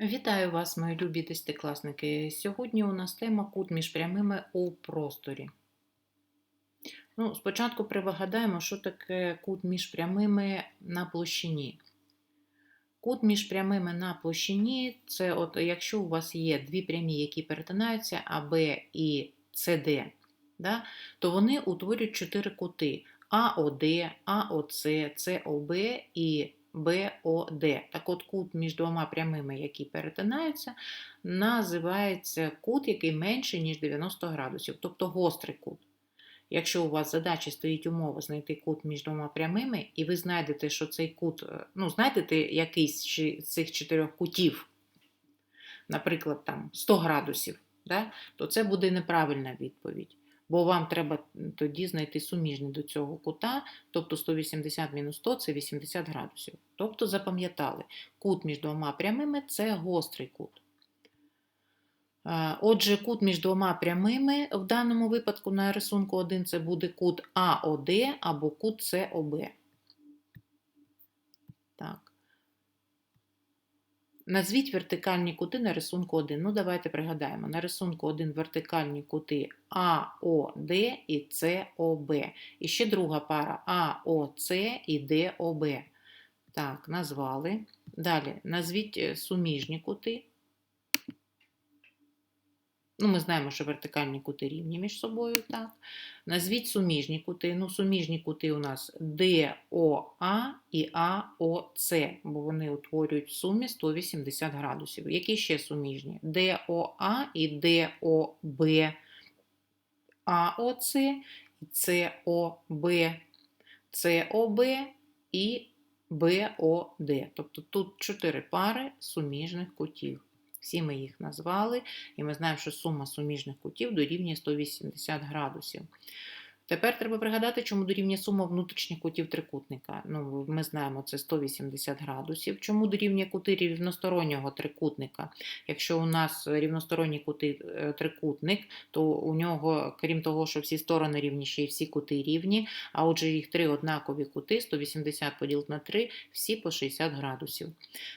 Вітаю вас, мої любі десятикласники. Сьогодні у нас тема кут між прямими у просторі. Ну, спочатку пригадаємо, що таке кут між прямими на площині. Кут між прямими на площині це от, якщо у вас є дві прямі, які перетинаються АБ і СД, да, то вони утворюють чотири кути АОД, АОЦ, СОБ і БОД. Так от кут між двома прямими, які перетинаються, називається кут, який менший, ніж 90 градусів, тобто гострий кут. Якщо у вас задача стоїть умова знайти кут між двома прямими, і ви знайдете, що цей кут, е, ну, знайдете якийсь з цих чотирьох кутів, наприклад, там 100 градусів, да, то це буде неправильна відповідь. Бо вам треба тоді знайти суміжний до цього кута, тобто 180 мінус 100 це 80 градусів. Тобто запам'ятали, кут між двома прямими це гострий кут. Отже, кут між двома прямими, в даному випадку на рисунку 1 це буде кут АОД або кут СОБ. Так. Назвіть вертикальні кути на рисунку 1. Ну, давайте пригадаємо. На рисунку 1 вертикальні кути АОД і СОБ. І ще друга пара АОЦ і ДОБ. Так, назвали. Далі назвіть е, суміжні кути. Ну, Ми знаємо, що вертикальні кути рівні між собою. так. Назвіть суміжні кути. Ну, Суміжні кути у нас ДОА і АОЦ, бо вони утворюють в сумі 180 градусів. Які ще суміжні? ДОА і ДОБ, АОЦ, СОБ, СОБ і БОД. Тобто тут чотири пари суміжних кутів. Всі ми їх назвали, і ми знаємо, що сума суміжних кутів дорівнює 180 градусів. Тепер треба пригадати, чому дорівнює сума внутрішніх кутів трикутника. Ну, Ми знаємо, це 180 градусів. Чому дорівнює кути рівностороннього трикутника? Якщо у нас рівносторонній кути е, трикутник, то у нього, крім того, що всі сторони рівні, ще й всі кути рівні, а отже, їх три однакові кути, 180 поділити на 3, всі по 60 градусів.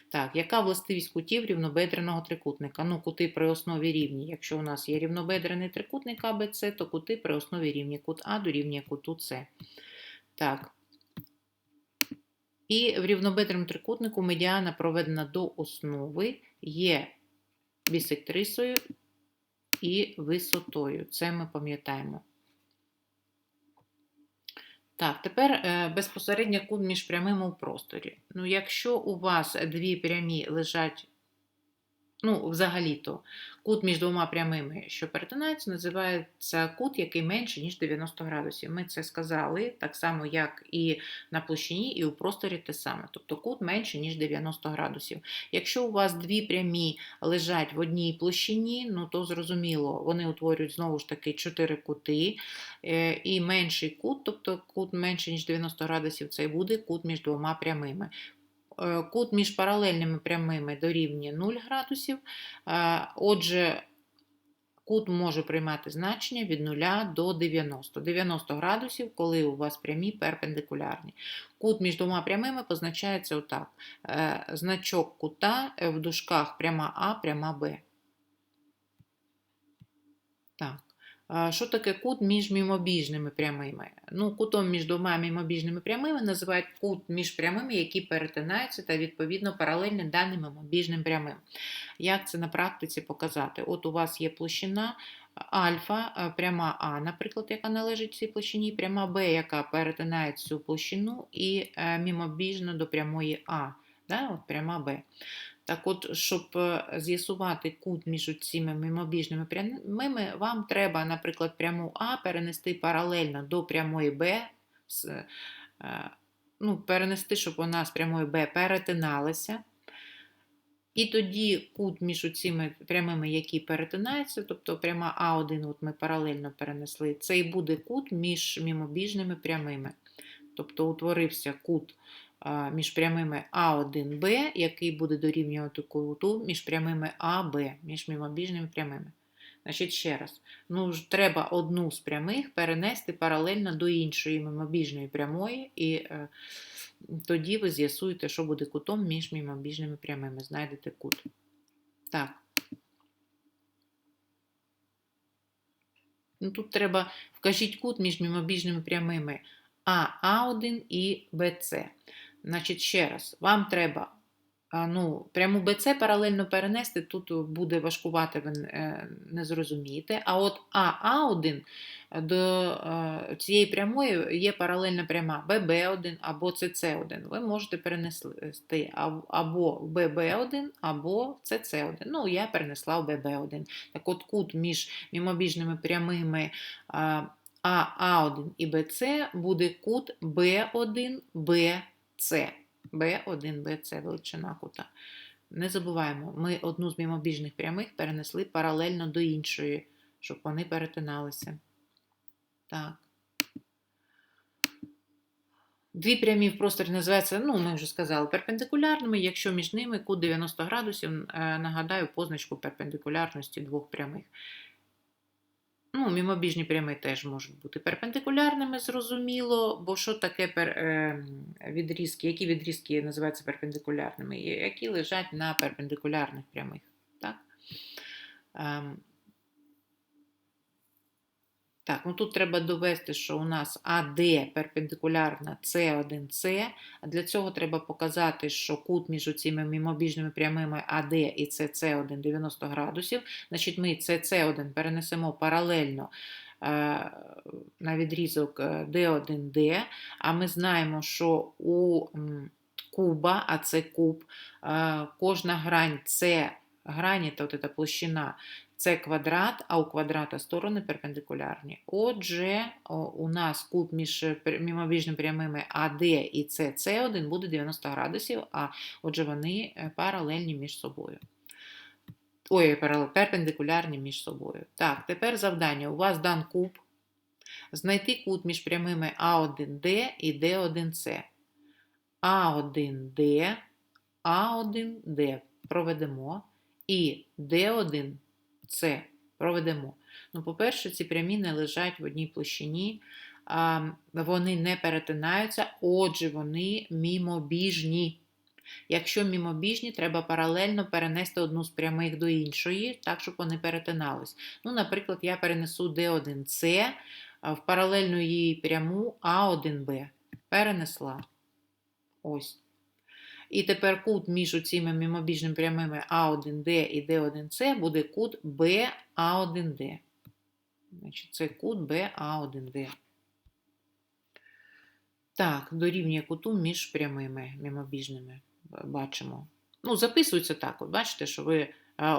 Так, яка властивість кутів рівнобедреного трикутника? Ну, кути при основі рівні. Якщо у нас є рівнобедрений трикутник АБЦ, то кути при основі рівні кут А дорівнює куту С. Так. І в рівнобедреному трикутнику медіана проведена до основи, є бісектрисою і висотою. Це ми пам'ятаємо. Так, тепер е, безпосередньо кут між прямими у просторі. Ну, Якщо у вас дві прямі лежать Ну, взагалі-то, кут між двома прямими, що перетинаються, називається кут, який менше, ніж 90 градусів. Ми це сказали, так само, як і на площині, і у просторі те саме. Тобто кут менше, ніж 90 градусів. Якщо у вас дві прямі лежать в одній площині, ну то зрозуміло, вони утворюють знову ж таки 4 кути. Е, і менший кут, тобто кут менше, ніж 90 градусів, це буде кут між двома прямими. Е, кут між паралельними прямими дорівнює 0 градусів. Е, отже, кут може приймати значення від 0 до 90. 90 градусів, коли у вас прямі перпендикулярні. Кут між двома прямими позначається отак: е, значок кута в дужках пряма А, пряма Б. Так. Що таке кут між мімобіжними прямими? Ну, Кутом між двома мімобіжними прямими називають кут між прямими, які перетинаються та відповідно паралельні даним мімобіжним прямим. Як це на практиці показати? От у вас є площина альфа, пряма А, наприклад, яка належить цій площині, пряма Б, яка перетинає цю площину, і е, мімобіжно до прямої А. Да? От Пряма Б. Так от, щоб е, з'ясувати кут між цими мимобіжними прямими, вам треба, наприклад, пряму А перенести паралельно до прямої Б, е, ну, перенести, щоб вона з прямою Б перетиналася. І тоді кут між цими прямими, які перетинаються, тобто пряма А1 от ми паралельно перенесли, це і буде кут між мімобіжними прямими. Тобто утворився кут між прямими А1Б, який буде дорівнювати куту між прямими АБ, між мімобіжними прямими. Значить, ще раз, ну, треба одну з прямих перенести паралельно до іншої мимобіжної прямої, і е, тоді ви з'ясуєте, що буде кутом між мімобіжними прямими. Знайдете кут. Так. Ну, тут треба вкажіть кут між мімобіжними прямими АА1 і БЦ. Значить, ще раз, вам треба ну, пряму БЦ паралельно перенести, тут буде важкувати, ви е, не зрозумієте. А от АА1 до е, цієї прямої є паралельна пряма ББ1 або ЦЦ1. Ви можете перенести або в ББ1, або в ЦЦ1. Ну, я перенесла в ББ1. Так от кут між мімобіжними прямими АА1 і БЦ буде кут Б1, B1, B це величина кута. Не забуваємо, ми одну з мімобіжних прямих перенесли паралельно до іншої, щоб вони перетиналися. Так. Дві прямі в просторі називаються, ну, ми вже сказали, перпендикулярними, якщо між ними кут 90 градусів, е, нагадаю, позначку перпендикулярності двох прямих. Ну, Мімобіжні прями теж можуть бути перпендикулярними, зрозуміло, бо що таке пер, е, відрізки, які відрізки називаються перпендикулярними, які лежать на перпендикулярних прямих. Так? Е, так, ну тут треба довести, що у нас АД перпендикулярна С1С. Для цього треба показати, що кут між цими мімобіжними прямими АД і СС1 90 градусів. Значить, ми СС1 перенесемо паралельно е, на відрізок D1D, е, а ми знаємо, що у куба, а це куб, е, кожна грань це грані, то от площина це квадрат, а у квадрата сторони перпендикулярні. Отже, у нас кут між мімовіжними прямими АД і СС1 буде 90 градусів, а отже, вони е, паралельні між собою. Ой, перпендикулярні між собою. Так, тепер завдання. У вас дан куб. Знайти кут між прямими А1Д і Д1С. А1Д, А1Д проведемо. І D1 це проведемо. Ну, По-перше, ці прямі не лежать в одній площині, вони не перетинаються, отже, вони мімобіжні. Якщо мімобіжні, треба паралельно перенести одну з прямих до іншої, так, щоб вони перетинались. Ну, Наприклад, я перенесу D1C в паралельну її пряму А1Б. Перенесла. Ось. І тепер кут між цими мімобіжними прямими А1Д і Д1С буде кут БА1Д. Значить, Це кут БА1Д. Так, дорівнює куту між прямими мімобіжними. Бачимо. Ну, записується так. От Бачите, що ви,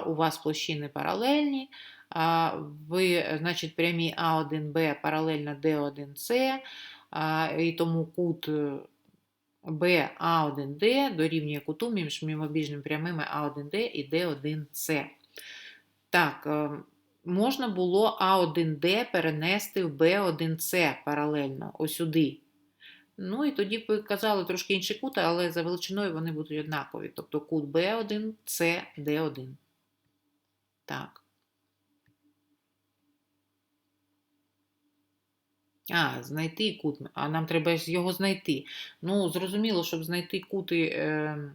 у вас площини паралельні. Ви, значить, прямі А1Б паралельно Д1С, і тому кут BA1D дорівнює куту між мімобіжними прямими А1D і D1C. Так, е, можна було А1D перенести в B1C паралельно, ось сюди. Ну і тоді б казали трошки інші кути, але за величиною вони будуть однакові. Тобто кут B1, C, D1. Так. А, знайти кут, а нам треба його знайти. Ну, зрозуміло, щоб знайти кути, ем,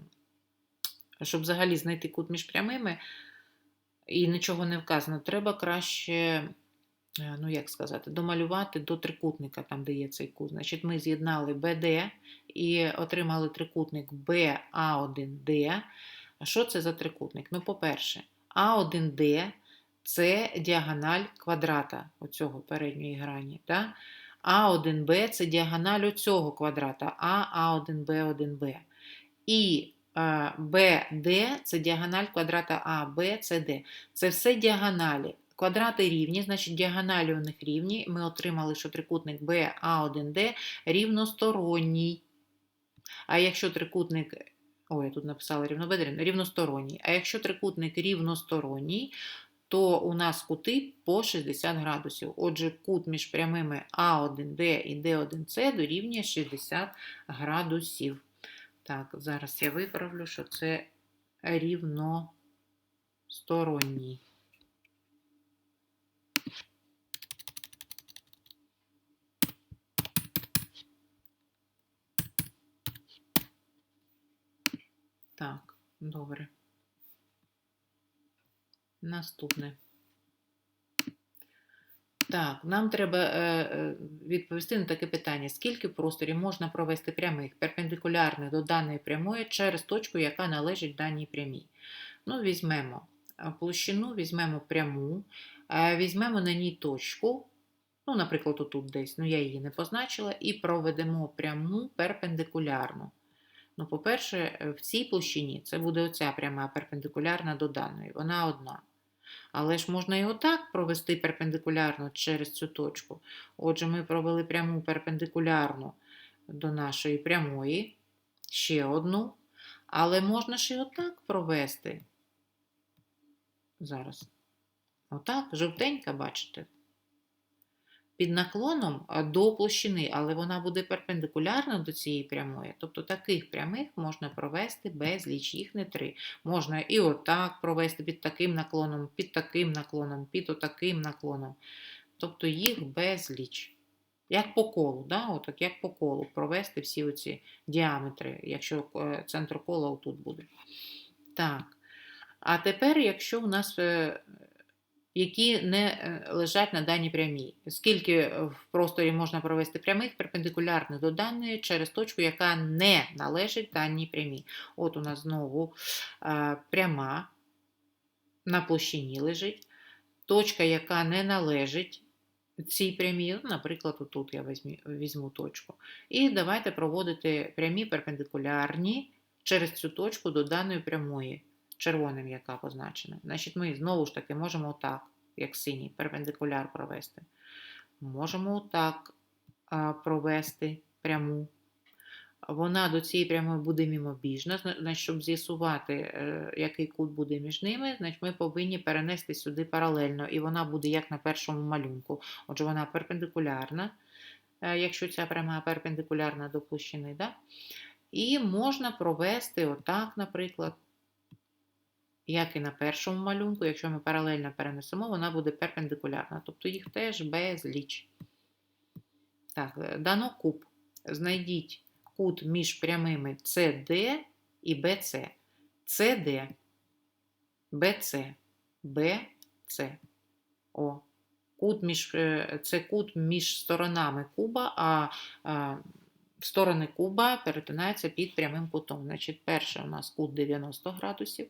щоб взагалі знайти кут між прямими, і нічого не вказано, треба краще, е, ну як сказати, домалювати до трикутника, там, де є цей кут. Значить, ми з'єднали BD і отримали трикутник BA1D. Що це за трикутник? Ну, по-перше, А1D це діагональ квадрата оцього передньої грані. Так? А1Б це діагональ цього квадрата А, А1Б1Б. І БД це діагональ квадрата А, Б, С, Д. Це все діагоналі. Квадрати рівні, значить діагоналі у них рівні. Ми отримали, що трикутник БА1Д рівносторонній. А якщо трикутник. Ой, я тут написала рівнобедрений, рівносторонній. А якщо трикутник рівносторонній, то у нас кути по 60 градусів. Отже, кут між прямими А1Д і Д1С дорівнює 60 градусів. Так, зараз я виправлю, що це рівносторонній. Так, добре. Наступне. Так, нам треба е, е, відповісти на таке питання: скільки в просторі можна провести прямих перпендикулярних до даної прямої через точку, яка належить даній прямій. Ну, візьмемо е, площину, візьмемо пряму, візьмемо на ній точку, ну, наприклад, отут десь, ну я її не позначила, і проведемо пряму перпендикулярну. Ну, по-перше, в цій площині це буде оця пряма перпендикулярна до даної, вона одна. Але ж можна і отак провести перпендикулярно через цю точку. Отже, ми провели пряму перпендикулярну до нашої прямої, ще одну. Але можна ж і отак провести. Зараз. Отак, жовтенька, бачите? Під наклоном до площини, але вона буде перпендикулярна до цієї прямої. Тобто таких прямих можна провести безліч, їх не три. Можна і отак провести під таким наклоном, під таким наклоном, під отаким наклоном. Тобто їх безліч. Як по колу, да? Отак, як по колу провести всі оці діаметри, якщо е, центр кола отут буде. Так. А тепер, якщо у нас е, які не е, лежать на даній прямій. Скільки в просторі можна провести прямих перпендикулярних до даної через точку, яка не належить даній прямій. От у нас знову е, пряма на площині лежить, точка, яка не належить цій прямій, ну, наприклад, отут я візьму, візьму точку. І давайте проводити прямі перпендикулярні через цю точку до даної прямої червоним, яка позначена. Значить, ми знову ж таки можемо отак, як синій, перпендикуляр провести. Можемо отак провести пряму. Вона до цієї прямої буде мімобіжна, значить, щоб з'ясувати, е, який кут буде між ними, значить ми повинні перенести сюди паралельно, і вона буде як на першому малюнку. Отже, вона перпендикулярна, е, якщо ця пряма перпендикулярна до площини. Да? І можна провести отак, наприклад, як і на першому малюнку, якщо ми паралельно перенесемо, вона буде перпендикулярна. Тобто їх теж безліч. Так, е, дано куб. Знайдіть кут між прямими CD і BC. CD, BC, BC. О. Кут між, е, Це кут між сторонами куба, а, а сторони куба перетинаються під прямим кутом. Значить, перше у нас кут 90 градусів.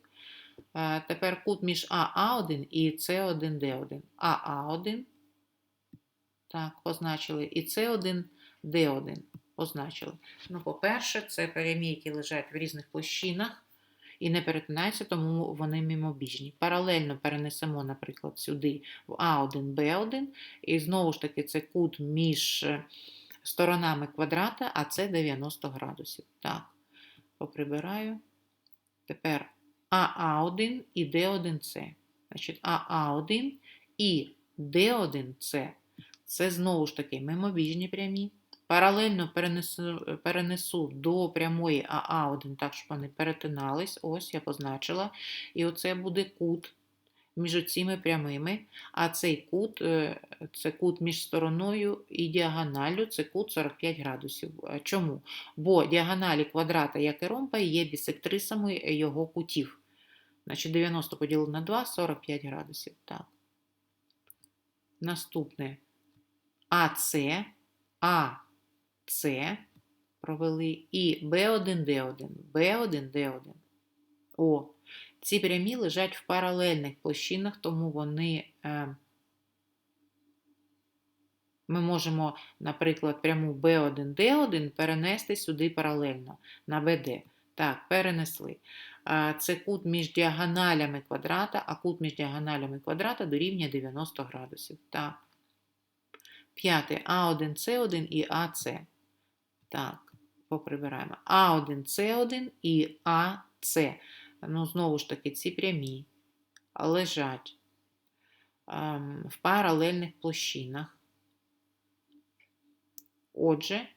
Тепер кут між АА1 і С1Д1. АА1, так, позначили, і С1Д1 позначили. Ну, По-перше, це прямі, які лежать в різних площинах і не перетинаються, тому вони мімобіжні. Паралельно перенесемо, наприклад, сюди в А1, Б1, і знову ж таки, це кут між сторонами квадрата, а це 90 градусів. Так, поприбираю. Тепер АА1 і Д1С. Значить, АА1 і Д1С це знову ж таки мимобіжні прямі. Паралельно перенесу перенесу до прямої АА1, так, щоб вони перетинались. Ось я позначила. І оце буде кут між цими прямими. А цей кут е, це кут між стороною і діагоналлю, це кут 45 градусів. Чому? Бо діагоналі квадрата, як і ромба, є бісектрисами його кутів. Значить, 90 поділити на 2, 45 градусів. Так. Наступне АС, АС провели і Б1Д1, Б1Д1. О, ці прямі лежать в паралельних площинах, тому вони. Е, ми можемо, наприклад, пряму B1D1 перенести сюди паралельно на BD. Так, перенесли це кут між діагоналями квадрата, а кут між діагоналями квадрата дорівнює 90 градусів. Так. П'яте А1, С1 і АС. Так, поприбираємо. А1, С1 і АС. Ну, знову ж таки, ці прямі лежать ем, в паралельних площинах. Отже,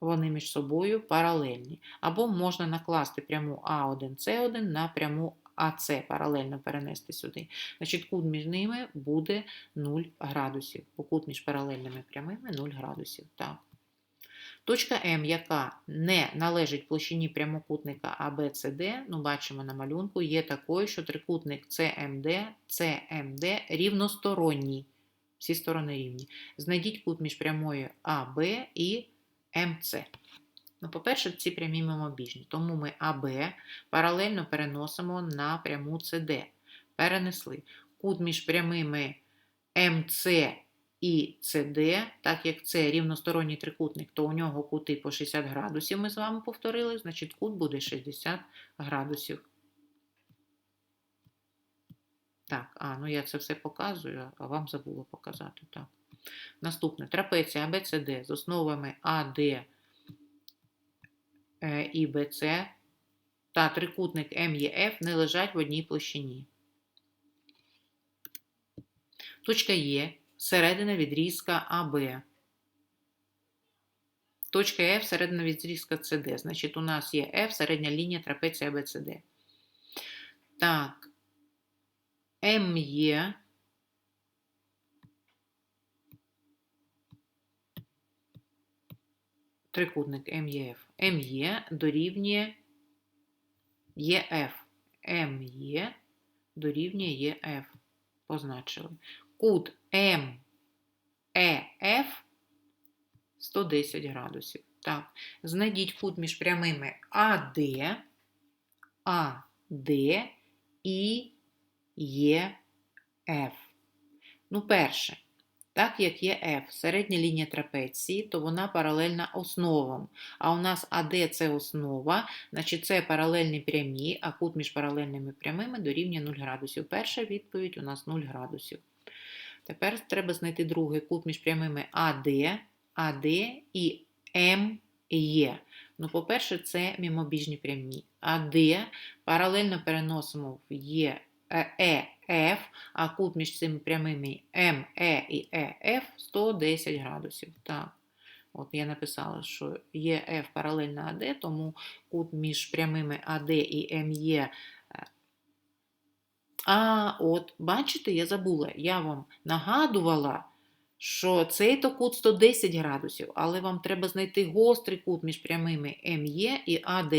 вони між собою паралельні. Або можна накласти пряму А1С1 на пряму АС, паралельно перенести сюди. Значить, кут між ними буде 0 градусів. Бо кут між паралельними прямими 0 градусів. Так. Точка М, яка не належить площині прямокутника ABCD, ну бачимо на малюнку, є такою, що трикутник CMD, CMD рівносторонній. Всі сторони рівні. Знайдіть кут між прямою АБ і МЦ. Ну, по-перше, ці прямі мимобіжні. Тому ми АБ паралельно переносимо на пряму CD. Перенесли. Кут між прямими МЦ і CD, так як це рівносторонній трикутник, то у нього кути по 60 градусів ми з вами повторили, значить кут буде 60 градусів. Так, а, ну я це все показую, а вам забула показати. Так. Наступне трапеція ABCD з основами AD е, і BC та трикутник MEF не лежать в одній площині. Точка Е середина відрізка АБ. Точка F середина відрізка CD. Значить, у нас є F середня лінія трапеції ABCD. Так. МЄ. Трикутник МЄФ. МЄ дорівнює ЄФ. МЄ дорівнює ЄФ. Позначили. Кут МЕФ 110 градусів. Так. Знайдіть кут між прямими АД, АД і ЄФ. Ну, перше, так як є F, середня лінія трапеції, то вона паралельна основам. А у нас АД це основа, значить це паралельні прямі, а кут між паралельними прямими дорівнює 0 градусів. Перша відповідь у нас 0 градусів. Тепер треба знайти другий кут між прямими АД, АД і МЄ. Ну, по-перше, це мімобіжні прямі. АД паралельно переносимо в Є. ЕФ, а кут між цими прямими МЕ і ЕФ 110 градусів. Так, от я написала, що ЄФ паралельно АД, тому кут між прямими АД і МЄ. А, от, бачите, я забула, я вам нагадувала, що цей то кут 110 градусів, але вам треба знайти гострий кут між прямими МЄ і АД.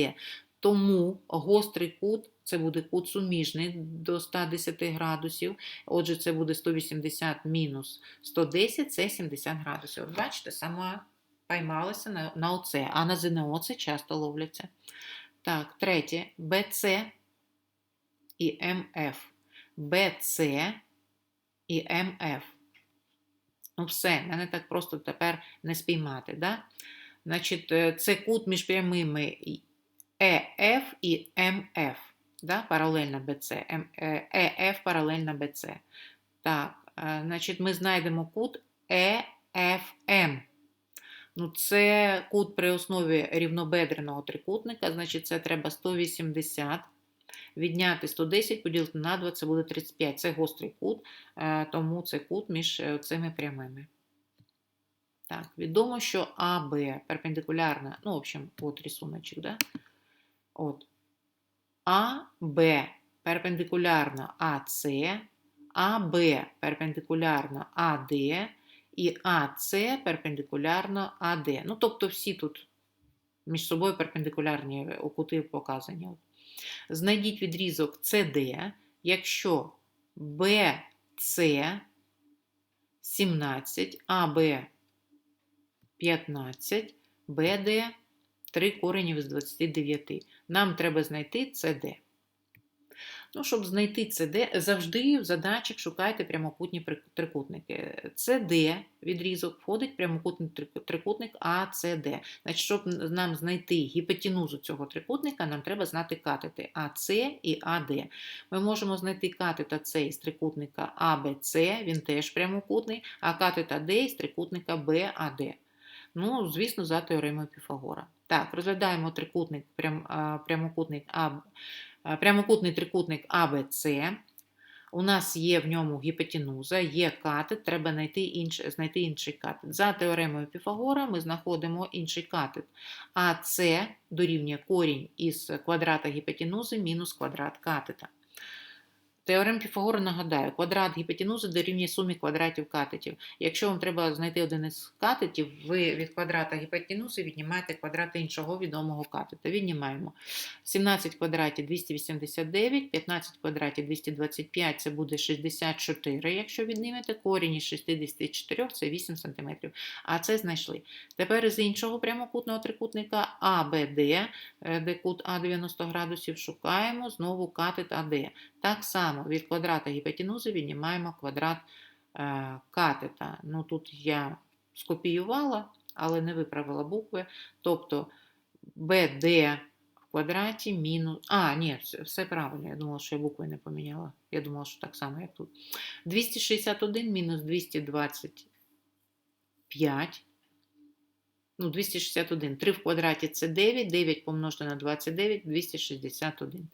Тому гострий кут це буде кут суміжний до 110 градусів. Отже, це буде 180 мінус 110 це 70 градусів. Бачите, сама поймалася на, на оце, а на ЗНО це часто ловляться. Так, третє BC і МФ. BC і МФ. Ну, все, мене так просто тепер не спіймати. Да? Значить, це кут між прямими ЕФ і МФ. Да? Паралельно БЦ. ЕФ паралельно БЦ. Так, значить, ми знайдемо кут ЕФМ. Ну, Це кут при основі рівнобедреного трикутника, значить, це треба 180. Відняти 110, поділити на 2, це буде 35. Це гострий кут, тому це кут між цими прямими. Так, відомо, що АБ перпендикулярна, ну, в общем, от рисуночок, да? От. АБ перпендикулярно АС, АБ перпендикулярно АД і АС перпендикулярно АД. Ну, тобто, всі тут між собою перпендикулярні кути показані. Знайдіть відрізок CD, якщо BC 17, АБ 15, BD 3 коренів з 29. Нам треба знайти CD. Ну, Щоб знайти CD, завжди в задачах шукайте прямокутні трикутники. CD відрізок входить прямокутний трикутник ACD. Значить, Щоб нам знайти гіпотенузу цього трикутника, нам треба знати катети АС і АД. Ми можемо знайти катет АС із трикутника АБЦ, він теж прямокутний, а катет АД із трикутника БАД. Ну, звісно, за теоремою Піфагора. Так, розглядаємо трикутник, прям, прямокутник А, прямокутний трикутник АБЦ. У нас є в ньому гіпотенуза, є катет, треба знайти інш, знайти інший катет. За теоремою Піфагора ми знаходимо інший катет. А С дорівнює корінь із квадрата гіпотенузи мінус квадрат катета. Теорем Піфагора нагадаю, квадрат гіпотенузи дорівнює сумі квадратів катетів. Якщо вам треба знайти один із катетів, ви від квадрата гіпотенузи віднімаєте квадрат іншого відомого катета. Віднімаємо 17 квадратів 289, 15 квадратів 225 це буде 64, якщо віднімете. Корінь із 64 це 8 см. А це знайшли. Тепер з іншого прямокутного трикутника АБД, е, де кут А 90 градусів, шукаємо знову катет АД. Так само від квадрата гіпотенузи віднімаємо квадрат е, катета. Ну, тут я скопіювала, але не виправила букви. Тобто BD в квадраті мінус. А, ні, все правильно. Я думала, що я букви не поміняла. Я думала, що так само, як тут. 261 мінус 225. Ну, 261. 3 в квадраті це 9, 9 помножити на 29, 261.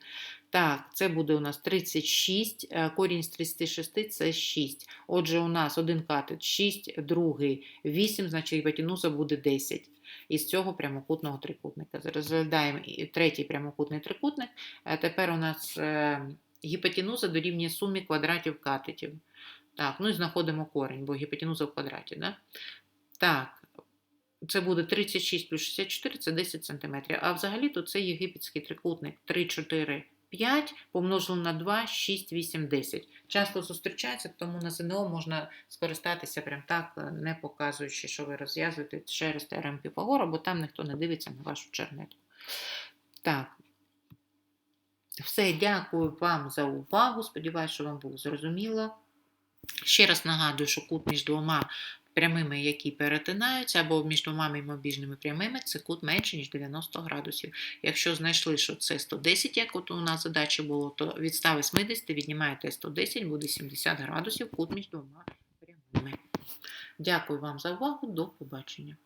Так, це буде у нас 36, е, корінь з 36 це 6. Отже, у нас один катет 6, другий 8, значить гіпотенуза буде 10. Із цього прямокутного трикутника. Розглядаємо третій прямокутний трикутник. Е, Тепер у нас е, гіпотенуза дорівнює сумі квадратів катетів. Так, ну і знаходимо корінь, бо гіпотенуза в квадраті. Да? Так, це буде 36 плюс 64, це 10 см. А взагалі то це єгипетський трикутник 3, 4, 5 помножили на 2, 6, 8, 10. Часто зустрічається, тому на ЗНО можна скористатися прям так, не показуючи, що ви розв'язуєте через теорему Піфагора, бо там ніхто не дивиться на вашу чернетку. Так. Все, дякую вам за увагу. Сподіваюся, що вам було зрозуміло. Ще раз нагадую, що кут між двома прямими, які перетинаються, або між двома мімобіжними прямими, це кут менше, ніж 90 градусів. Якщо знайшли, що це 110, як от у нас задача було, то від 180 віднімаєте 110, буде 70 градусів кут між двома прямими. Дякую вам за увагу, до побачення.